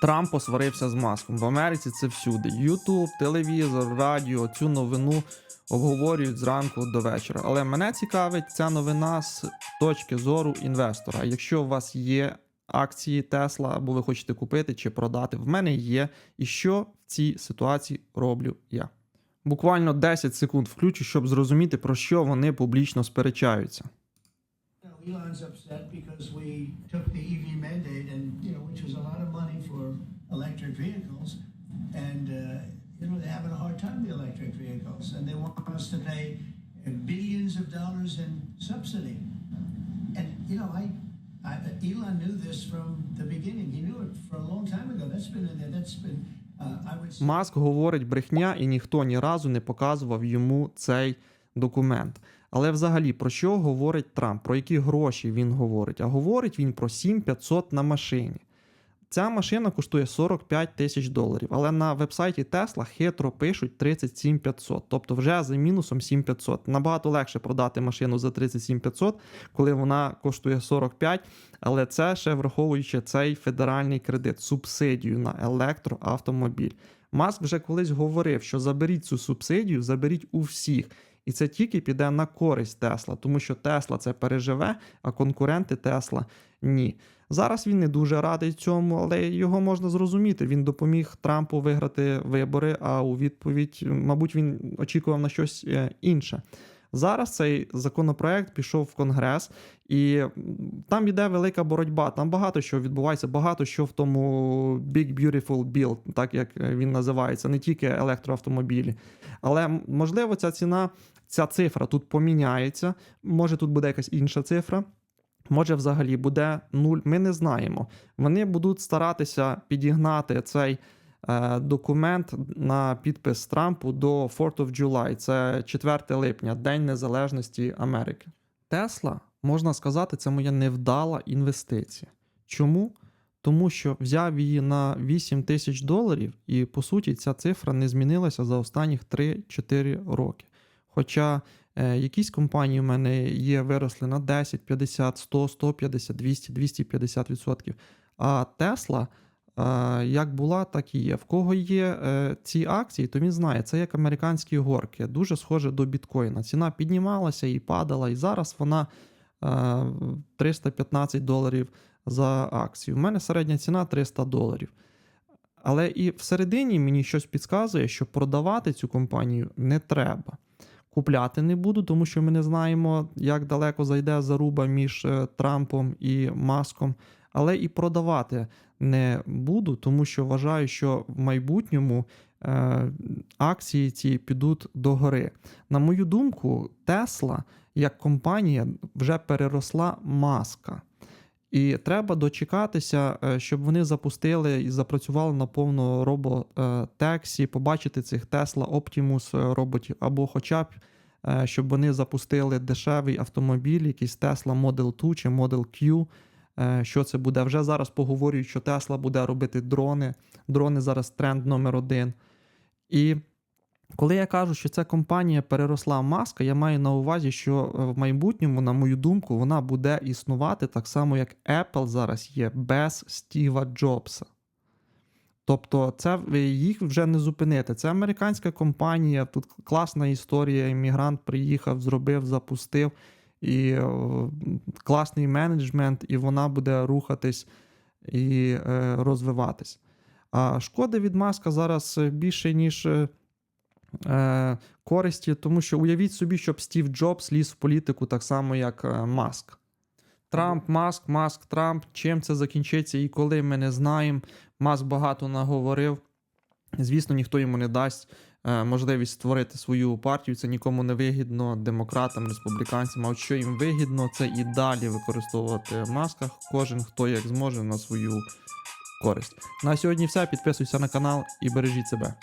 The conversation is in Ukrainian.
Трамп посварився з маском. В Америці це всюди. Ютуб, телевізор, радіо, цю новину обговорюють зранку до вечора. Але мене цікавить ця новина з точки зору інвестора. Якщо у вас є акції Тесла, або ви хочете купити чи продати, в мене є. І що в цій ситуації роблю я? Буквально 10 секунд включу, щоб зрозуміти, про що вони публічно сперечаються. Elon's the EV mandate and, you know, which was a lot of money for electric vehicles. And, uh, you know, they're having a hard time, the electric vehicles, and they want us to pay uh, billions of dollars in subsidy. And, you know, I, I, Elon knew this from the beginning. He knew it for a long time ago. That's been in there. That's been, uh, would. Маск говорить брехня, і ніхто ні разу не показував йому цей документ. Але взагалі про що говорить Трамп? Про які гроші він говорить? А говорить він про 7500 на машині. Ця машина коштує 45 тисяч доларів, але на вебсайті Tesla хитро пишуть 37 500, тобто вже за мінусом 7500. Набагато легше продати машину за 37 500, коли вона коштує 45, але це ще враховуючи цей федеральний кредит, субсидію на електроавтомобіль. Маск вже колись говорив, що заберіть цю субсидію, заберіть у всіх. І це тільки піде на користь Тесла, тому що Тесла це переживе, а конкуренти Тесла ні. Зараз він не дуже радий цьому, але його можна зрозуміти. Він допоміг Трампу виграти вибори, а у відповідь, мабуть, він очікував на щось е, інше. Зараз цей законопроект пішов в Конгрес, і там іде велика боротьба. Там багато що відбувається, багато що в тому Big Beautiful Bill, так як е, він називається, не тільки електроавтомобілі. Але можливо, ця ціна, ця цифра тут поміняється. Може, тут буде якась інша цифра. Може, взагалі буде нуль. Ми не знаємо. Вони будуть старатися підігнати цей е, документ на підпис Трампу до 4 of July. Це 4 липня, День Незалежності Америки. Тесла, можна сказати, це моя невдала інвестиція. Чому? Тому що взяв її на 8 тисяч доларів, і по суті ця цифра не змінилася за останніх 3-4 роки. Хоча якісь компанії у мене є виросли на 10, 50, 100, 150, 200, 250 відсотків. А Тесла е, як була, так і є. В кого є е, ці акції, то він знає, це як американські горки, дуже схоже до біткоїна. Ціна піднімалася і падала, і зараз вона е, 315 доларів за акцію. У мене середня ціна 300 доларів. Але і всередині мені щось підказує, що продавати цю компанію не треба. Купляти не буду, тому що ми не знаємо, як далеко зайде заруба між е, Трампом і Маском. Але і продавати не буду, тому що вважаю, що в майбутньому е, акції ці підуть догори. На мою думку, Тесла як компанія вже переросла маска. І треба дочекатися, е, щоб вони запустили і запрацювали на повну роботексі, побачити цих Tesla Optimus роботів, або хоча б е, щоб вони запустили дешевий автомобіль, якийсь Tesla Model 2 чи Model Q. Е, Що це буде? Вже зараз поговорюють, що Tesla буде робити дрони. Дрони зараз тренд номер один. І коли я кажу, що ця компанія переросла маска, я маю на увазі, що е, в майбутньому, на мою думку, вона буде існувати так само, як Apple зараз є без Стіва Джобса. Тобто, це їх вже не зупинити. Це американська компанія, тут класна історія. Іммігрант приїхав, зробив, запустив, і е, класний менеджмент, і вона буде рухатись і е, розвиватись. А шкоди від маска зараз більше, ніж. Е, користі, тому що уявіть собі, щоб Стів Джобс ліз в політику так само, як е, Маск. Трамп, Маск, Маск, Трамп. Чим це закінчиться і коли ми не знаємо. Маск багато наговорив. Звісно, ніхто йому не дасть е, можливість створити свою партію. Це нікому не вигідно демократам, республіканцям. А от що їм вигідно, це і далі використовувати маска. Кожен хто як зможе на свою користь. На сьогодні все. Підписуйся на канал і бережіть себе.